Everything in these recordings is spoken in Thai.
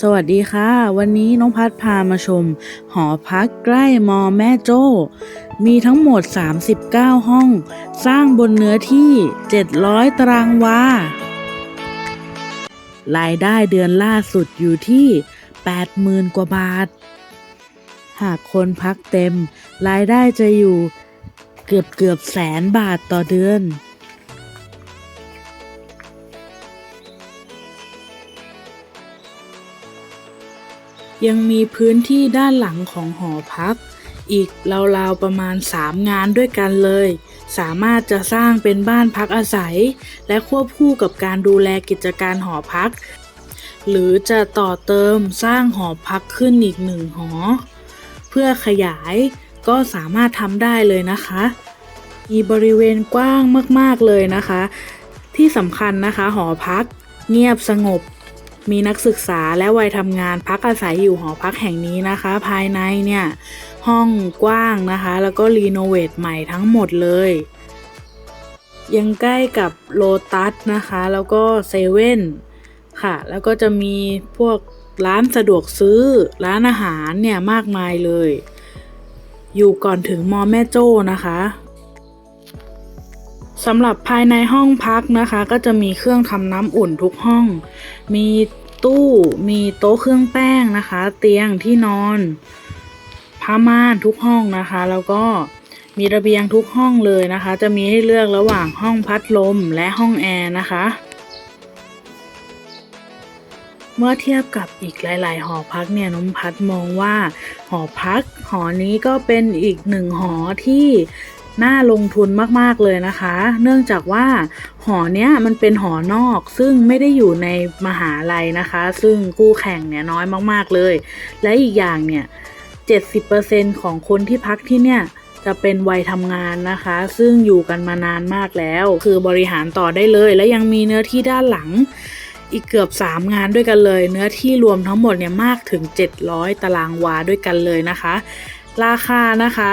สวัสดีค่ะ วันนี้น้องพัดพามาชม หอพักใกล้มอแม่โจ้ มีทั้งหมด 39 ห้อง สร้างบนเนื้อที่ 700 ตารางวา รายได้เดือนล่าสุดอยู่ที่ 80,000 กว่าบาท หากคนพักเต็ม รายได้จะอยู่เกือบเกือบแสนบาทต่อเดือน ยังมีพื้นที่ด้านหลังของหอพัก อีกราวๆประมาณ 3 งานด้วยกันเลย สามารถจะสร้างเป็นบ้านพักอาศัย และควบคู่กับการดูแลกิจการหอพัก หรือจะต่อเติมสร้างหอพักขึ้นอีกหนึ่งหอ เพื่อขยายก็สามารถทำได้เลยนะคะ มีบริเวณกว้างมากๆเลยนะคะ ที่สำคัญนะคะ หอพัก เงียบสงบ มีนักศึกษาและวัยทำงานพักอาศัยอยู่หอพักแห่งนี้นะคะ ภายในเนี่ยห้องกว้างนะคะ แล้วก็รีโนเวทใหม่ทั้งหมดเลย ยังใกล้กับโลตัสนะคะ แล้วก็เซเว่นค่ะ แล้วก็จะมีพวกร้านสะดวกซื้อร้านอาหารเนี่ยมากมายเลย อยู่ก่อนถึงมอแม่โจ้นะคะ สำหรับภายในห้องพักนะคะ ก็จะมีเครื่องทำน้ำอุ่นทุกห้อง มีตู้มีโต๊ะเครื่องแป้งนะคะ เตียงที่นอนผ้าม่านทุกห้องนะคะ แล้วก็มีระเบียงทุกห้องเลยนะคะ จะมีให้เลือกระหว่างห้องพัดลมและห้องแอร์นะคะ เมื่อเทียบกับอีกหลาย ๆ หอพักเนี่ยน้องพัดมองว่า หอพักหอนี้ก็เป็นอีกหนึ่งหอที่ น่าลงทุนมากๆเลยนะคะ เนื่องจากว่าหอเนี้ยมันเป็นหอนอกซึ่งไม่ได้อยู่ในมหาลัยนะคะ ซึ่งคู่แข่งเนี่ยน้อยมากๆเลย และอีกอย่างเนี่ย 70%ของคนที่พักที่เนี่ยจะเป็นวัยทำงานนะคะ ซึ่งอยู่กันมานานมากแล้ว คือบริหารต่อได้เลย และยังมีเนื้อที่ด้านหลังอีกเกือบ 3 งานด้วยกันเลย เนื้อที่รวมทั้งหมดเนี่ยมากถึง 700 ตารางวาด้วยกันเลยนะคะ ราคานะคะ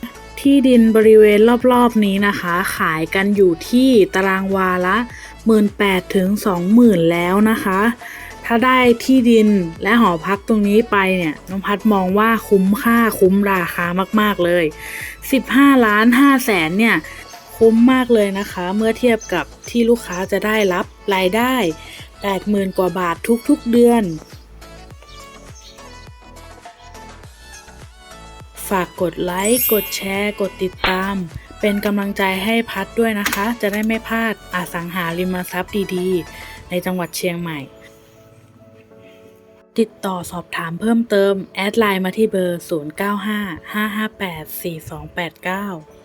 ที่ดินบริเวณรอบๆนี้นะคะ ขายกันอยู่ที่ตารางวาละ 18,000ถึง20,000 แล้วนะคะ ถ้าได้ที่ดินและหอพักตรงนี้ไปเนี่ยน้องพัดมองว่าคุ้มค่าคุ้มราคามากๆเลย 15 ล้าน5แสนเนี่ยคุ้มมากเลยนะคะ เมื่อเทียบกับที่ลูกค้าจะได้รับรายได้ 80,000 กว่าบาททุกๆเดือน ฝากกดไลค์ กดแชร์ กดติดตาม เป็นกำลังใจให้พัดด้วยนะคะ จะได้ไม่พลาดอสังหาริมทรัพย์ดีๆ ในจังหวัดเชียงใหม่ ติดต่อสอบถามเพิ่มเติม แอดไลน์มาที่เบอร์ 0955584289